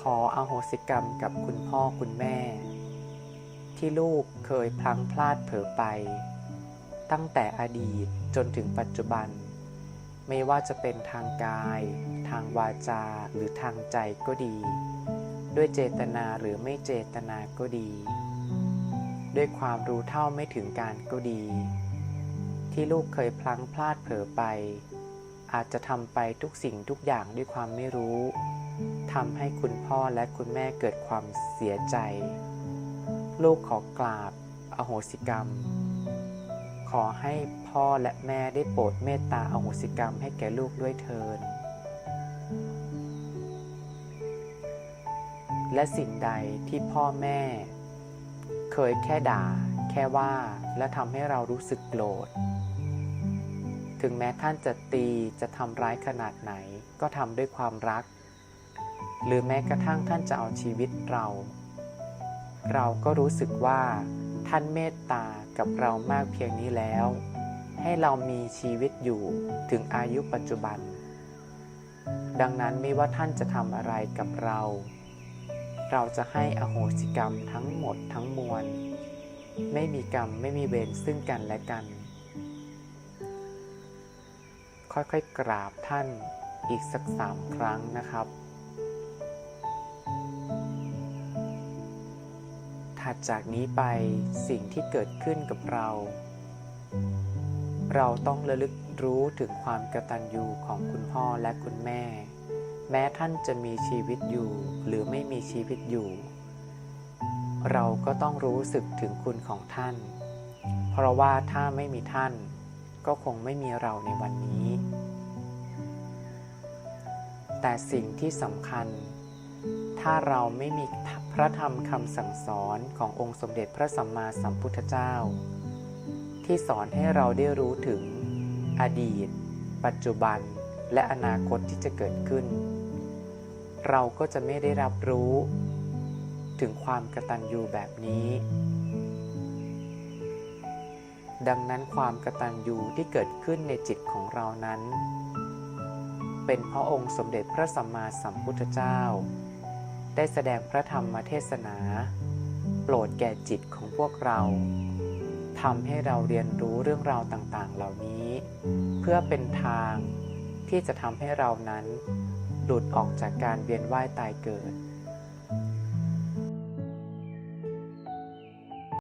ขออโหสิกรรมกับคุณพ่อคุณแม่ ที่ลูกเคยพลั้งพลาดเผลอไป ตั้งแต่อดีตจนถึงปัจจุบัน ไม่ว่าจะเป็นทางกาย ทางวาจาหรือทางใจก็ดี ด้วยเจตนาหรือไม่เจตนาก็ดี ด้วยความรู้เท่าไม่ถึงการก็ดี ที่ลูกเคยพลั้งพลาดเผลอไป อาจจะทำไปทุกสิ่งทุกอย่างด้วยความไม่รู้ ทำให้คุณพ่อและคุณแม่เกิดความเสียใจ ลูกขอกราบ อโหสิกรรม ขอให้พ่อและแม่ได้โปรดเมตตาอโหสิกรรมให้แก่ลูกด้วยเทิน และสิ่งใดที่พ่อแม่ เคยแค่ด่า แค่ว่าและทำให้เรารู้สึกโกรธถึงแม้ท่านจะตีจะทำร้ายขนาดไหน ก็ทำด้วยความรัก หรือแม้กระทั่งท่านจะเอาชีวิตเรา เราก็รู้สึกว่าท่านเมตตากับเรามากเพียงนี้แล้ว ให้เรามีชีวิตอยู่ถึงอายุปัจจุบัน ดังนั้นไม่ว่าท่านจะทำอะไรกับเรา เราจะให้อโหสิกรรมทั้งหมดทั้งมวล ไม่มีกรรมไม่มีเวรซึ่งกันและกัน ค่อยๆกราบท่านอีกสักสามครั้งนะครับัดจากนี้ไปสิ่งที่เกิดขึ้นกับเรา เราต้องระลึกรู้ถึงความกตัญญูของคุณพ่อและคุณแม่ แม้ท่านจะมีชีวิตอยู่หรือไม่มีชีวิตอยู่ เราก็ต้องรู้สึกถึงคุณของท่าน เพราะว่าถ้าไม่มีท่าน ก็คงไม่มีเราในวันนี้ แต่สิ่งที่สำคัญ ถ้าเราไม่มี พระธรรมคำสั่งสอนขององค์สมเด็จพระสัมมาสัมพุทธเจ้า ที่สอนให้เราได้รู้ถึง อดีต ปัจจุบัน และอนาคตที่จะเกิดขึ้น เราก็จะไม่ได้รับรู้ ถึงความกระตัญญูแบบนี้ ดังนั้นความกระตัญญูที่เกิดขึ้นในจิตของเรานั้น เป็นเพราะองค์สมเด็จพระสัมมาสัมพุทธเจ้า ได้แสดงพระธรรมเทศนา โปรดแก่จิตของพวกเราทำให้เราเรียนรู้เรื่องราวต่างๆ เหล่านี้ เพื่อเป็นทางที่จะทำให้เรานั้น หลุดออกจากการเวียนว่ายตายเกิด